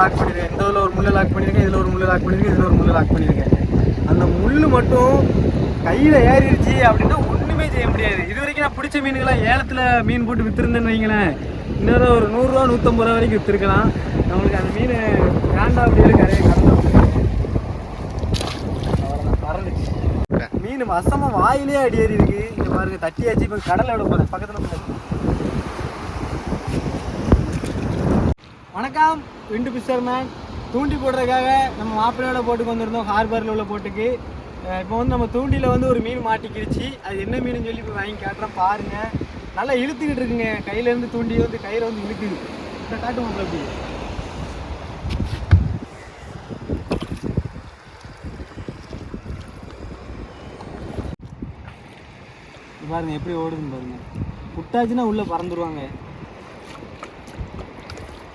Lock பண்ணிருக்கேன். இந்த இதில் ஒரு முள்ளை லாக் பண்ணியிருக்கேன் இதில் ஒரு முள்ளை லாக் பண்ணியிருக்கேன் இதில் ஒரு முள்ளை லாக் பண்ணியிருக்கேன் அந்த முள் மட்டும் கையில் ஏறிடுச்சு அப்படின்னா ஒன்றுமே செய்ய முடியாது. இது வரைக்கும் நான் பிடிச்ச மீன்களாம் ஏலத்தில் மீன் போட்டு விற்றுருந்தேன்னு வைங்களேன். இன்னொரு ஒரு நூறுரூவா நூற்றம்பது ரூபா வரைக்கும் விற்றுருக்கலாம் நம்மளுக்கு அந்த மீன் வேண்டாம் அப்படின்னு கரையை கடந்து மீன் வசமா வாயிலே அடி ஏறி இருக்கு இங்க பாருங்க தட்டியாச்சு இப்போ கடலை விட போறேன். பக்கத்துல போறேன் வணக்கம். விண்டு பிஸ்டர்மேன் தூண்டி போடுறதுக்காக நம்ம மாப்பிள்ளையோட போட்டுக்கு வந்திருந்தோம் ஹார்பரில் உள்ள போட்டுக்கு. இப்போ வந்து நம்ம தூண்டியில் வந்து ஒரு மீன் மாட்டிக்கிடுச்சு அது என்ன மீன் சொல்லி இப்போ வாங்கி காட்டுறேன் பாருங்க. நல்லா இழுத்துக்கிட்டு இருக்குங்க. கையிலேருந்து தூண்டி வந்து கையில் வந்து இழுக்குது. இந்த காட்டு மாப்பிள்ள அப்படி பாருங்க எப்படி ஓடுதுன்னு பாருங்க. விட்டாச்சுன்னா உள்ள பறந்துருவாங்க.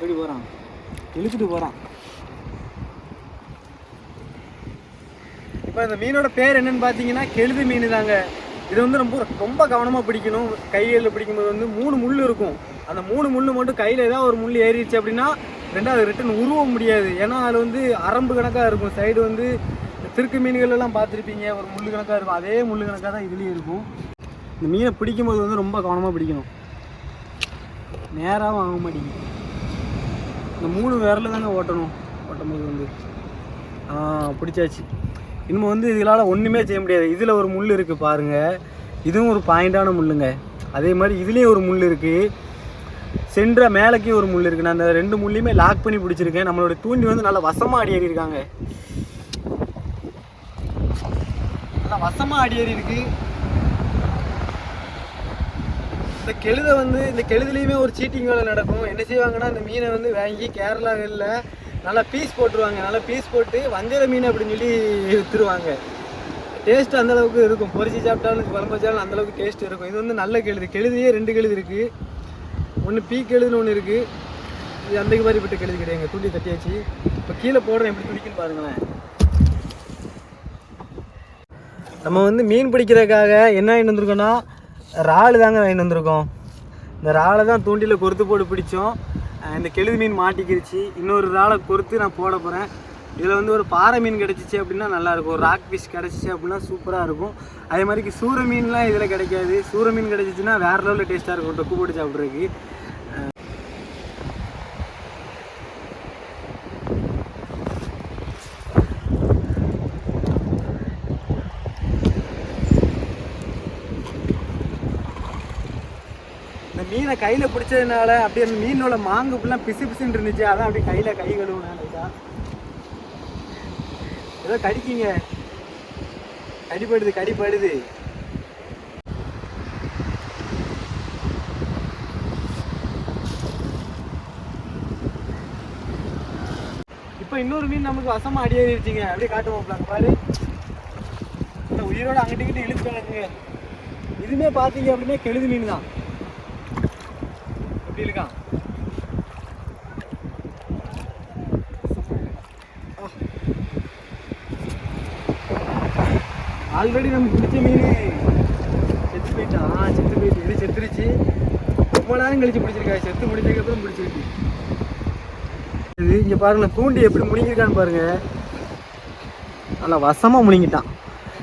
எப்படி போகிறான் இழுத்துட்டு போகிறான் இப்போ இந்த மீனோட பேர் என்னன்னு பார்த்தீங்கன்னா கெழுது மீன் தாங்க இது வந்து ரொம்ப ரொம்ப கவனமாக பிடிக்கணும். கையில் பிடிக்கும்போது வந்து மூணு முள் இருக்கும். அந்த மூணு முள் மட்டும் கையில் ஏதாவது ஒரு முள் ஏறிடுச்சு அப்படின்னா ரெண்டாவது ரிட்டன் உருவ முடியாது. ஏன்னா அதில் வந்து அரம்பு கணக்காக இருக்கும். சைடு வந்து திருக்கு மீன்கள் எல்லாம் பார்த்துருப்பீங்க. ஒரு முள் கணக்காக இருக்கும். அதே முள் கணக்காக தான் இதுலேயும் இருக்கும். இந்த மீனை பிடிக்கும்போது வந்து ரொம்ப கவனமாக பிடிக்கணும். நேராகவும் ஆக மாட்டேங்குது. இந்த மூணு விரல தாங்க ஓட்டணும். ஓட்டும்போது வந்து. ஆ பிடிச்சாச்சு. இனிமேல் வந்து இதனால் ஒன்றுமே செய்ய முடியாது. இதில் ஒரு முள் இருக்குது பாருங்கள் இதுவும் ஒரு பாயிண்டான முள்ளுங்க. அதே மாதிரி இதுலேயும் ஒரு முள் இருக்குது சென்ற மேலக்கே ஒரு முள் இருக்குது நான் அந்த ரெண்டு முள்ளையுமே லாக் பண்ணி பிடிச்சிருக்கேன். நம்மளோட தூண்டி வந்து நல்லா வசமாக அடி ஏறி இருக்காங்க. நல்லா வசமாக அடி ஏறி இருக்குது இந்த கெழுதை வந்து இந்த கெழுதுலேயுமே ஒரு சீட்டிங் வேலை நடக்கும். என்ன செய்வாங்கன்னா இந்த மீனை வந்து வாங்கி கேரளாவில் நல்லா பீஸ் போட்டுருவாங்க. நல்லா பீஸ் போட்டு வஞ்சர மீன் அப்படின்னு சொல்லி விற்றுருவாங்க டேஸ்ட் அந்த அளவுக்கு இருக்கும். பொரிச்சு சாப்பிட்டாலும் குழம்பு வச்சாலும் அந்த அளவுக்கு டேஸ்ட் இருக்கும். இது வந்து நல்ல கெழுது. கெழுதியே ரெண்டு கெழுது இருக்குது ஒன்று பீ கெழுதுன்னு ஒன்று இருக்குது இது அந்த மாதிரிப்பட்ட கெழுது கிடையாது துண்டி தட்டியாச்சு. இப்போ கீழே போடுறேன். எப்படி துடிக்குன்னு பாருங்களேன். நம்ம வந்து மீன் பிடிக்கிறதுக்காக என்ன வந்திருக்கோன்னா இறால் தாங்க வாங்கிட்டு வந்திருக்கோம். இந்த இறாலை தான் தூண்டியில் கொறுத்து போட்டு பிடிச்சோம். இந்த கெழுது மீன் மாட்டிக்கிருச்சு. இன்னொரு இறாலை கொறுத்து நான் போட போகிறேன் இதில் வந்து ஒரு பாறை மீன் கிடச்சிச்சு அப்படின்னா நல்லாயிருக்கும் ஒரு ராக் ஃபிஷ் கிடச்சிச்சு அப்படின்னா சூப்பராக இருக்கும். அதே மாதிரிக்கு சூறு மீன்லாம் இதில் கிடைக்காது. சூற மீன் கிடச்சிச்சின்னா வேறு லெவலில் டேஸ்ட்டாக இருக்கும். டொக்கு போட்டு சாப்பிட்றதுக்கு இந்த மீனை கையில் பிடிச்சதுனால அப்படியே அந்த மீனோட மாங்கு ஃபுல்லாக பிசு பிசுன்னு இருந்துச்சு. அதான் அப்படியே கையில் கை கழுவுனேன் ஏதோ கடிக்கிங்க. கடிப்படுது கடிப்படுது இப்போ இன்னொரு மீன் நமக்கு வசமாக அடி ஏறிடுச்சிங்க. அப்படியே காட்டுவோம் பாரு. இந்த உயிரோட அங்கிட்டு இங்கிட்டு இழுத்து கிடக்குங்க. இதுவுமே பார்த்தீங்க அப்படின்னா கெழுது மீன் தான். எப்படி இருக்கான் ஆல்ரெடி நம்ம பிடிச்ச மீன். செத்து போயிட்டான். ஆ செத்து போயிட்டு. இது செத்துருச்சு? ரொம்ப நேரம் கழிச்சு பிடிச்சிருக்கா. செத்து முடிஞ்சதுக்கப்புறம் பிடிச்சிருக்கு. இது இங்கே பாருங்க தூண்டி எப்படி முழுங்கிருக்கான்னு பாருங்க. நல்லா வசமாக முழுங்கிட்டான்.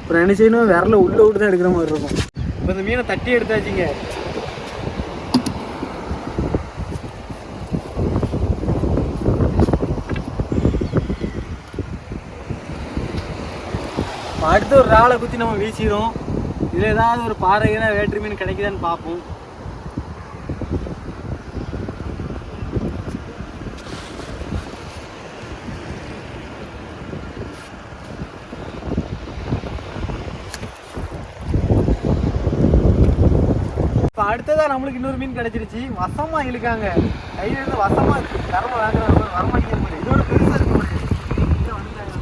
அப்புறம் என்ன செய்யணும்? விரல உள்ள விட்டு தான் எடுக்கிற மாதிரி இருக்கும். இப்போ இந்த மீனை தட்டி எடுத்தாச்சுங்க. அடுத்து ஒரு ராளை குத்தி நம்ம வீசிடும் இதில் ஏதாவது ஒரு பாறைகிற வேற்று மீன் கிடைக்குதான்னு பார்ப்போம். இப்போ அடுத்ததாக நம்மளுக்கு இன்னொரு மீன் கிடைச்சிருச்சு. வசமா இழுக்காங்க. கையில இருந்து வசமா கரம வாங்குறாங்க வரமாட்டேங்க முடியும் இதோட பெருசாக இருக்க முடியும் இதோ வந்துட்டாங்க.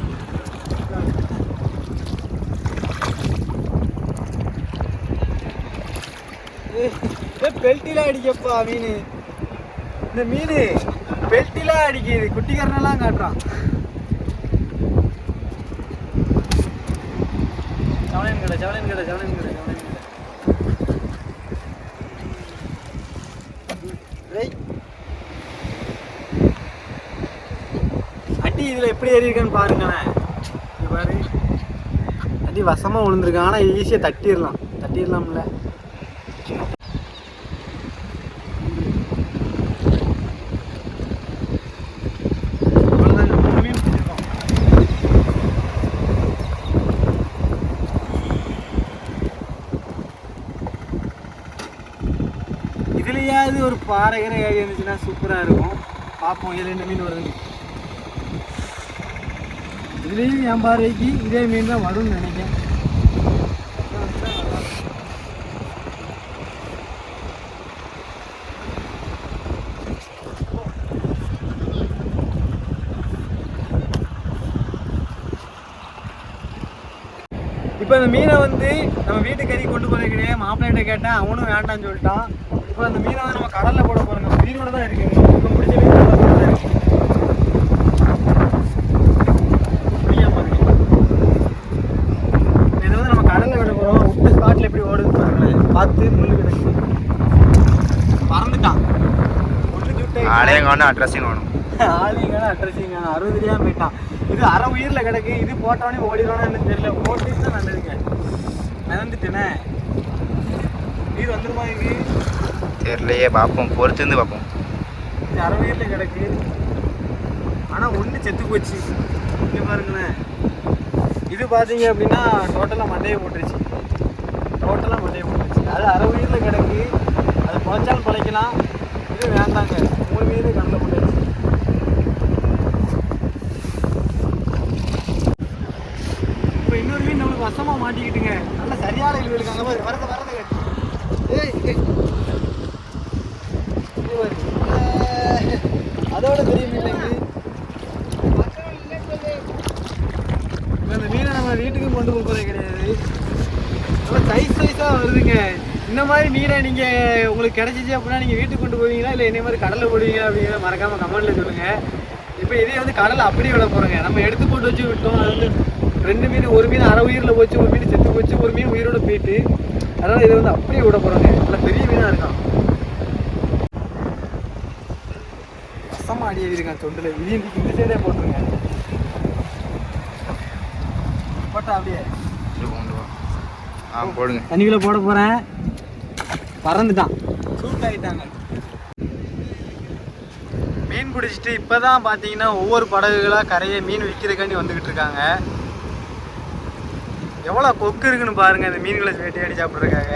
பெல்ட்டிலாம் அடிக்கப்பா மீன். இந்த மீன் பெல்ட்டிலாம் அடிக்குது. குட்டிக்காரனெல்லாம் காட்டுறான். செவனன் கடை செவனன் கடை செவனன் கடை செவனன் கடை. அடி இதில் எப்படி ஏறி இருக்கான்னு பாருங்களேன் பாரு. அடி வசமாக விழுந்திருக்கான். ஆனால் ஈஸியாக தட்டிடலாம். தட்டிடலாம்ல அவ்வளோதாங்க மூணு மீன் பிடிச்சிருக்கோம் இதுலயாவது ஒரு பாறை ஏறி இருந்துச்சுன்னா சூப்பராக இருக்கும். பார்ப்போம் இதில் என்ன மீன் வருது இதுலேயும் என் பார்வைக்கு இதே மீன் தான் வரும்னு நினைக்கிறேன். இப்போ அந்த மீனை வந்து நம்ம வீட்டு கறி கொண்டு போகிற கிடையாது மாப்பிள்ளைகிட்ட கேட்டேன் அவனும் வேண்டாம்னு சொல்லிட்டான். இப்போ அந்த மீனை வந்து நம்ம கடலில் போட போகிறோங்க மீனோட தான் இருக்கு. இப்போ பிடிச்ச மீன். இதை வந்து நம்ம கடலில் விட போகிறோம் விட்ட ஸ்பாட்டில் எப்படி ஓடுது பாருங்களேன். பார்த்து முள்ளு கிடக்கு பறந்துட்டான் ஆளையும் காணும் அட்ரஸையும் காணும். ஆளிங்கான அட்ரஸிங்க அறுபதுலையா போயிட்டான். இது அரை உயிர்ல கிடக்கு. இது போட்டவனே ஓடிடுவானு தெரியல. ஓட்டிட்டு தான் நல்லதுங்க மிதந்துட்டேனே. நீர் வந்துருமா இங்க? தெரியலையே பார்ப்போம். பொறுத்திருந்து பார்ப்போம். இது அரை உயிர்ல கிடக்கு. ஆனா ஒண்ணு செத்து போச்சு. இங்க பாருங்களேன். இது பாத்தீங்க அப்படின்னா டோட்டலா மண்டையை போட்டுருச்சு. டோட்டலா மண்டையை போட்டுருச்சு. அது அரை உயிர்ல கிடக்கு. அது பொழைச்சாலும் பொழைக்கலாம். இது வேண்டாங்க. மூணு மீன் கண்ணில் போட்டுருச்சு இப்போ மீன் நம்மளுக்கு வசமாக மாட்டிக்கிட்டுங்க. நல்ல சரியான இழுவலுக்கு அங்கே மாதிரி வரது வரது ஏய் அதோட பெரிய மீன் இது. இப்போ இந்த மீனை நம்ம வீட்டுக்கு கொண்டு போகிறதே கிடையாது. நல்லா சைஸ் சைஸாக வருதுங்க. இந்த மாதிரி மீனை நீங்கள் உங்களுக்கு கிடைச்சிச்சு அப்படின்னா நீங்கள் வீட்டுக்கு கொண்டு போவீங்களா? இல்லை என்ன மாதிரி கடலில் போடுவீங்க அப்படிங்கிறத மறக்காமல் கமெண்ட்டில் சொல்லுங்கள் இப்போ இதே வந்து கடலில் அப்படியே விட போகிறோங்க நம்ம எடுத்து போட்டு வச்சு விட்டோம். அது வந்து ரெண்டு மீன் ஒரு மீன் அரை உயிரில் போச்சு ஒரு மீன் செத்து போச்சு ஒரு மீன் உயிரோட போயிட்டு. அதனால் இதை வந்து அப்படியே விட போகிறோங்க நல்ல பெரிய மீனாக இருக்கான். ரசமாக அடி எழுதியிருக்கான் தொண்டில். இது இந்த சைடே போட்டுருங்க போட்டா அப்படியே. ஆ போடுங்க. தண்ணிக்குள்ள போட போறேன். பறந்துட்டான். சூட் ஆயிட்டாங்க. மீன் பிடிச்சிட்டு இப்பதான் பாத்தீங்கன்னா ஒவ்வொரு படகுகளா கரையை மீன் விற்கிறதுக்காண்டி வந்துகிட்டு இருக்காங்க. எவ்வளோ கொக்கு இருக்குன்னு பாருங்கள் இந்த மீன்களை வேட்டையாடி சாப்பிட்றதுக்காக.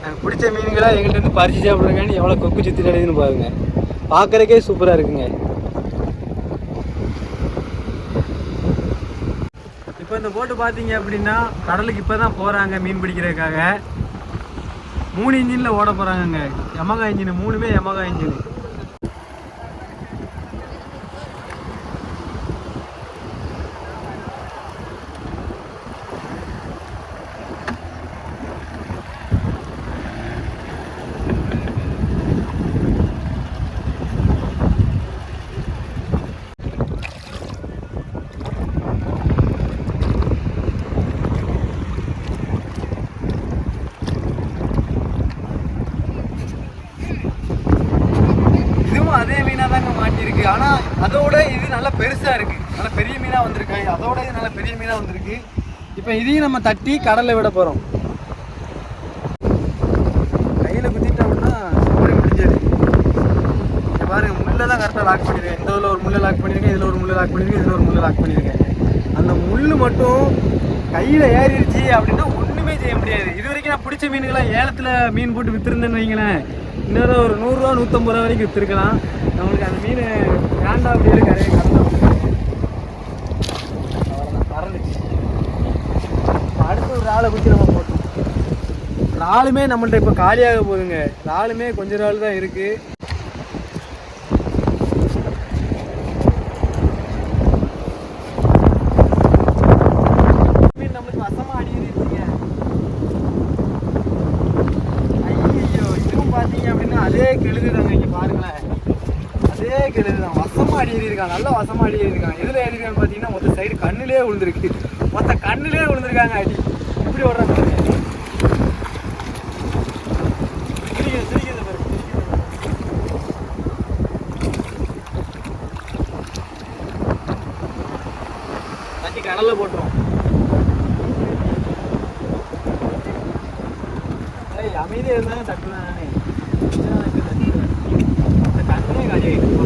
நாங்கள் பிடிச்ச மீன்களை எங்கள்கிட்ட இருந்து பறித்து சாப்பிட்றதுக்காண்டி எவ்வளோ கொக்கு சுற்றி கிடைக்குதுன்னு பாருங்கள் பார்க்குறக்கே சூப்பராக இருக்குங்க. இப்போ இந்த போட்டு பார்த்தீங்க அப்படின்னா கடலுக்கு இப்போ தான் போகிறாங்க மீன் பிடிக்கிறதுக்காக. மூணு இன்ஜினில் ஓட போகிறாங்கங்க யமகா இன்ஜின் மூணுமே யமகா இன்ஜின் இதுவும் அதே மீனாக தாங்க மாட்டியிருக்கு ஆனால் அதோட இது நல்லா பெருசாக இருக்குது நல்லா பெரிய மீனாக வந்திருக்கு. அதோட இது நல்லா பெரிய மீனாக வந்திருக்கு. இப்போ இதையும் நம்ம தட்டி கடலில் விட போகிறோம் கையில் குத்திட்டோம்னா சோறு முடிஞ்சது பாருங்க முள்ளை தான் கரெக்டாக லாக் பண்ணியிருக்கேன் இந்த இதில் ஒரு முள்ளை லாக் பண்ணியிருக்கேன் இதில் ஒரு முள்ளை லாக் பண்ணியிருக்கேன் இதில் ஒரு முள்ளை லாக் பண்ணியிருக்கேன் அந்த முள் மட்டும் கையில் ஏறிடுச்சு அப்படின்னா ஒன்றுமே செய்ய முடியாது. இது வரைக்கும் நான் பிடிச்ச மீன்களை ஏலத்தில் மீன் போட்டு விற்றுருந்தேன்னு வைங்களேன். இன்னொரு ஒரு நூறுரூவா நூற்றம்பது ரூபா வரைக்கும் விற்றுருக்கலாம் நம்மளுக்கு அந்த மீன் வேண்டாம் அப்படின்னு கரையை கடந்தோம் பறந்துச்சு அடுத்து ஒரு ஆளை குச்சி நம்ம போட்டோம் இறாலுமே நம்மள்ட்ட இப்போ காலியாக போகுதுங்க. இறாலுமே கொஞ்ச நாள் தான் இருக்குது மீன் நம்மளுக்கு வசமா அடி ஏறிடுச்சுங்க ஐயோ இதுவும் பார்த்தீங்க அப்படின்னா அதே கெழுது தாங்க இங்கே பாருங்களேன் அதே கெழுது தான் வசமா அடி ஏறியிருக்கான் நல்லா வசமாக அடி ஏறியிருக்கான் எதில் ஏறிருக்கான்னு பார்த்தீங்கன்னா மொத்த சைடு கண்ணுலேயே விழுந்திருக்கு. மொத்த கண்ணிலே விழுந்துருக்காங்க அடி. இப்படி ஓடுறாங்க பாருங்க. சிரிக்குது, சிரிக்குது பாருங்க, சிரிக்குது. தட்டி கடல்ல போட்டுரும். ஏய் அமைதியா இருந்தா தட்டுவேன் நானே. கண்ணே காலி ஆயிட்டு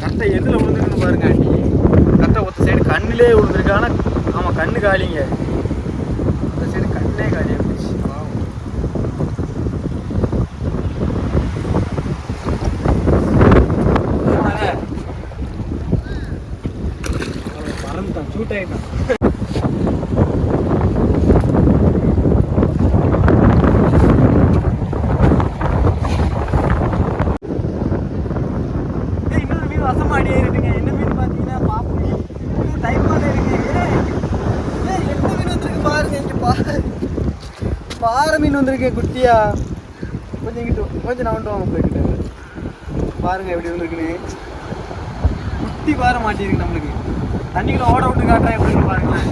கரெக்டாக எதில் விழுந்துருக்குன்னு பாருங்க ஆண்டி கரெக்டாக ஒத்த சைடு கண்ணிலே விழுந்துருக்கு ஆமாம் கண்ணு காலிங்க. ஒத்த சைடு கண்ணே காலி ஆயிடுச்சு பறந்துட்டான் ஷூட் ஆகிட்டான் ஏய், இன்னொரு மீன் வசமாடி ஏறிடுங்க என்ன மீன் பார்த்தீங்கன்னா பாப்பு டைம் இது இருக்கு. என்ன மீன் வந்துருக்கு? பாருங்க இங்க பாரு. பாறை மீன் வந்திருக்கு குட்டியா. கொஞ்சம் கிட்ட கொஞ்சம் நவுண்டு போய்கிட்ட பாருங்க எப்படி வந்துருக்குன்னு. குட்டி பாறை மாட்டியிருக்கு நம்மளுக்கு. தண்ணிக்குள்ள ஓட விட்டு காட்டுறா எப்படின்னு பாருங்களேன்.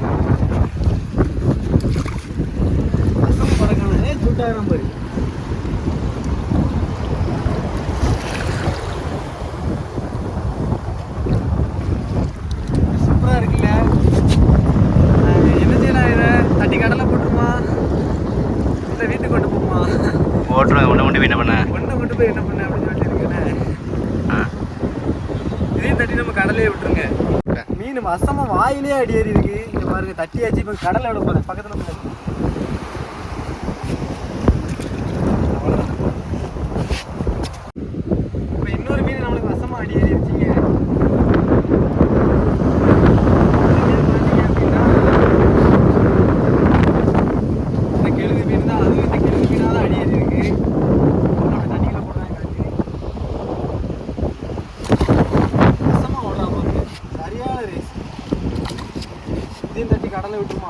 பறக்கணும் ஏ சுட்டாயிரம் பாரு சூப்பரா இருக்குல்ல அஹ் என்ன செய்யலாம் இதை தட்டி கடலை போட்டுருமா இல்லை வீட்டுக்கு கொண்டு போமா ஓட்டுருவேன் ஒன்று கொண்டு போய் என்ன பண்ண ஒன்றை கொண்டு போய் என்ன பண்ண அப்படின்னு சொல்லிட்டு இருக்கேன் ஆ இதையும் தட்டி நம்ம கடலையே விட்டுருங்க மீன் வாயிலே அடி ஏறி இருக்கு மாதிரி பாருங்க தட்டியாச்சு இப்போ கடலை விட போறேன் பக்கத்துல போய் தட்டு. அவ்வளவுதான். இப்ப இன்னொரு மீன் நம்மளுக்கு வசமா அடி ஏறி இருக்கீங்க இந்த கெழுகு மீன் தான் அதுவும் இந்த கெழுகு மீனாக தான் அடி ஏறி இருக்கு நம்ம தண்ணிக்குள்ள போடுறாங்க வசமா ஓடுறா பாருங்க சரியான ரேஸ் இதையும் தட்டி கடலை விட்டுமா ஆம் இவ்வளோ இருக்கா பாருங்க சரியான இது கரெக்டாக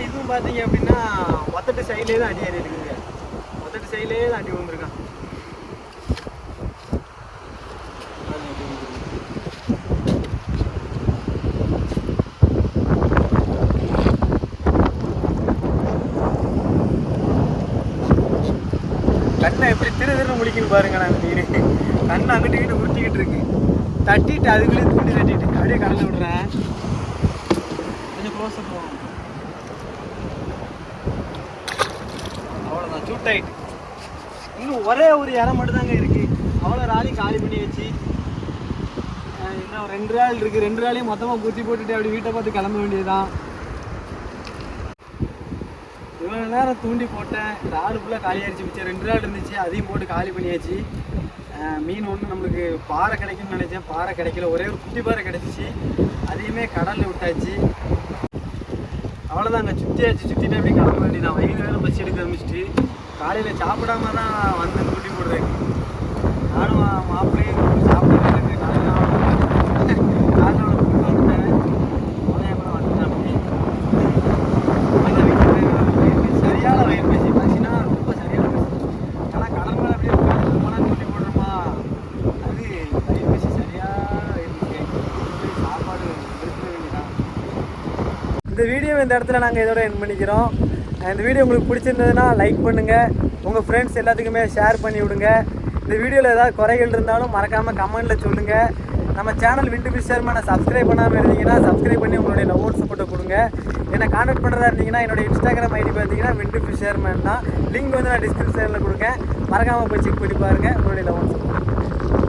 இதுவும் பார்த்தீங்க அப்படின்னா ஒத்தட்டு சைட்லேயே தான் அடி ஏறி இருக்குங்க ஒத்தட்டு சைட்லேயே தான் அடி விழுந்திருக்கான் பாருங்க எப்படி விழுந்திருக்கு. கண்ணை எப்படி திரு பாருங்கண்ணா முடிக்கணும் பாருங்க நான் மீன் கண்ணு அங்கிட்டு உருட்டிக்கிட்டு இருக்கு. தட்டிட்டு அதுக்குள்ளேயே தூண்டி தட்டிட்டு அப்படியே கடலை விடுறேன். கொஞ்சம் க்ளோஸ் போகும் அவ்வளோதான் சூட் ஆயிட்டு. இன்னும் ஒரே ஒரு இடம் மட்டும்தாங்க இருக்குது இருக்கு. அவ்வளோ ராலி காலி பண்ணி வச்சு. என்ன இன்னும் ரெண்டு நாள் இருக்கு. ரெண்டு நாளையும் மொத்தமாக குத்தி போட்டுட்டு அப்படி வீட்டை பார்த்து கிளம்ப வேண்டியதுதான். இவ்வளோ நேரம் தூண்டி போட்டேன். ராடு ஃபுல்லாக காலி ஆயிடுச்சு. மிச்சம் ரெண்டு நாள் இருந்துச்சு. அதையும் போட்டு காலி பண்ணியாச்சு. மீன் ஒன்று நம்மளுக்கு பாறை கிடைக்கும்னு நினைச்சேன். பாறை கிடைக்கல. ஒரே ஒரு குட்டி பாறை கிடைச்சிச்சு. அதையுமே கடலில் விட்டாச்சு. அவ்வளோதாங்க சுற்றியாச்சு சுற்றிட்டு அப்படி கிளம்ப வேண்டியதான் வயிறு வேறு பஸ் எடுக்க ஆரம்பிச்சிட்டு. காலையில் சாப்பிடாம தான் வந்தேன். குட்டி போடுறேன் நானும் மாப்பிள்ளையும் சாப்பிடவே இல்லை காலையில் காலையில் அவனை கூப்பிட்டு வந்துட்டேன் அவனே கூட வந்துட்டான் அப்படி அந்த வீட்டுக்கு வயிறு சரியான வயிறு பேசி பசினா ரொம்ப சரியான பசி ஆனால் கடல் மேலே அப்படியே உட்காந்து ரொம்ப நேரம் குட்டி போடுறோமா அது வயிறு பேசி சரியாக இருக்கு சாப்பாடு எடுத்துட வேண்டியதான் இந்த வீடியோ இந்த இடத்துல நாங்கள் இதோட என் பண்ணிக்கிறோம். இந்த வீடியோ உங்களுக்கு பிடிச்சிருந்ததுன்னா லைக் பண்ணுங்கள் உங்கள் ஃப்ரெண்ட்ஸ் எல்லாத்துக்குமே ஷேர் பண்ணி விடுங்க. இந்த வீடியோவில் ஏதாவது குறைகள் இருந்தாலும் மறக்காமல் கமெண்ட்டில் சொல்லுங்கள் நம்ம சேனல் விண்டு ஃபிஷர்மேனை சப்ஸ்கிரைப் பண்ணாமல் இருந்தீங்கன்னா சப்ஸ்கிரைப் பண்ணி உங்களுடைய லவ் சப்போர்ட்டை கொடுங்க. என்னை காண்டாக்ட் பண்ணுறதா இருந்தீங்கன்னா என்னோட இன்ஸ்டாகிராம் ஐடி பார்த்தீங்கன்னா விண்டு ஃபிஷர்மேன் தான். லிங்க் வந்து நான் டிஸ்கிரிப்ஷனில் கொடுங்க மறக்காமல் போய் செக் பண்ணி பாருங்கள் உங்களுடைய லவ் சப்போர்ட்